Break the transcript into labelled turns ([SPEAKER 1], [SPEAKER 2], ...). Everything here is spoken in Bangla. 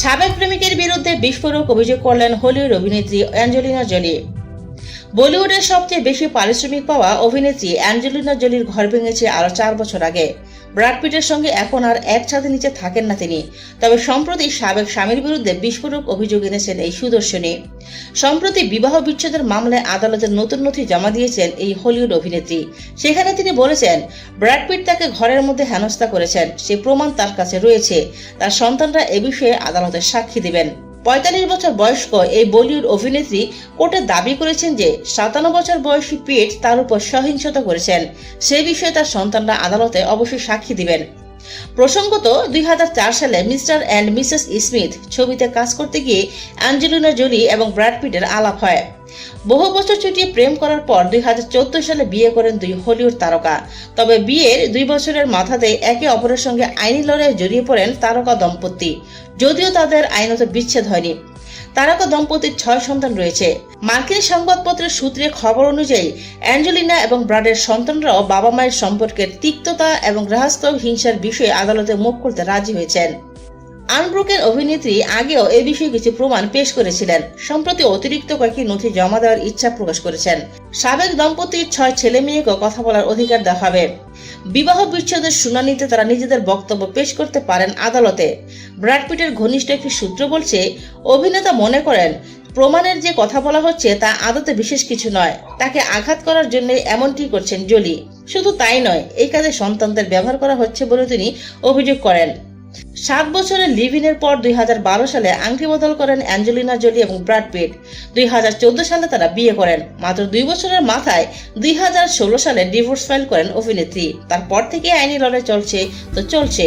[SPEAKER 1] সাবেক প্রেমিকের বিরুদ্ধে বিস্ফোরক অভিযোগ করলেন হলিউড অভিনেত্রী অ্যাঞ্জেলিনা জোলি। বলিউডের সবচেয়ে বেশি পারিশ্রমিক পাওয়া অভিনেত্রী অ্যাঞ্জেলিনা জোলির ঘর ভেঙেছে আরও চার বছর আগে। ব্রাড পিটের সঙ্গে এখন আর এক ছাদের নিচে থাকেন না তিনি। তবে সম্প্রতি সাবেক স্বামীর বিরুদ্ধে বিস্ফোরক অভিযোগ এনেছেন এই সুদর্শনী। সম্প্রতি বিবাহ বিচ্ছেদের মামলায় আদালতের নতুন নথি জমা দিয়েছেন এই হলিউড অভিনেত্রী। সেখানে তিনি বলেছেন ব্র্যাড পিট তাকে ঘরের মধ্যে হেনস্থা করেছেন। সে প্রমাণ তার কাছে রয়েছে। তার সন্তানরা এ বিষয়ে আদালতের সাক্ষী দিবেন। পঁয়তাল্লিশ বছর বয়স্ক এই বলিউড অভিনেত্রী কোর্টে দাবি করেছেন যে সাতান্ন বছর বয়সী পেট তার উপর সহিংসতা করেছেন। সে বিষয়ে তার সন্তানরা আদালতে অবশ্যই সাক্ষী দিবেন। প্রসঙ্গত, দুই হাজার চার সালে মিস্টার অ্যান্ড মিসেস স্মিথ ছবিতে কাজ করতে গিয়ে অ্যাঞ্জেলিনা জোলি এবং ব্র্যাডপিটের আলাপ হয়। বহু বছর ছুটিয়ে প্রেম করার পর দুই হাজার চোদ্দ সালে বিয়ে করেন দুই হলিউড তারকা। তবে বিয়ের দুই বছরের মাথাতে একে অপরের সঙ্গে আইনি লড়াইয়ে জড়িয়ে পড়েন তারকা দম্পতি। যদিও তাদের আইনত বিচ্ছেদ হয়নি। তারকা দম্পতির ছয় সন্তান রয়েছে। মার্কিন সংবাদপত্রের সূত্রে খবর অনুযায়ী, অ্যাঞ্জেলিনা এবং ব্রাডের সন্তানরাও বাবা মায়ের সম্পর্কের তিক্ততা এবং গৃহস্থ হিংসার বিষয়ে আদালতে মুখ খুলতে রাজি হয়েছেন। আনব্রোকেন অভিনেত্রী আগেও এ বিষয়ে কিছু প্রমাণ পেশ করেছিলেন, সম্প্রতি অতিরিক্ত কয়েকটি নথি জমা দেওয়ার ইচ্ছা প্রকাশ করেছেন। সাবেক দম্পতির ছয় ছেলে মেয়েকেও কথা বলার অধিকার দেওয়া হবে বিবাহ বিচ্ছেদের শুনানিতে তারা নিজেদের বক্তব্য পেশ করতে পারেন আদালতে। ব্র্যাডপিটের ঘনিষ্ঠ একটি সূত্র বলছে, অভিনেতা মনে করেন, প্রমাণের যে কথা বলা হচ্ছে তা আদতে বিশেষ কিছু নয়, তাকে আঘাত করার জন্য এমনটি করছেন জলি। শুধু তাই নয়, এই কাজে সন্তানদের ব্যবহার করা হচ্ছে বলে তিনি অভিযোগ করেন। সাত বছরের লিভিনের পর দুই হাজার বারো সালে আংটি বদল করেন অ্যাঞ্জেলিনা জোলি এবং ব্রাড পিট। দুই হাজার চোদ্দ সালে তারা বিয়ে করেন। মাত্র দুই বছরের মাথায় দুই হাজার ষোলো সালে ডিভোর্স ফাইল করেন অভিনেত্রী। তারপর থেকে আইনি লড়াই চলছে, তো চলছে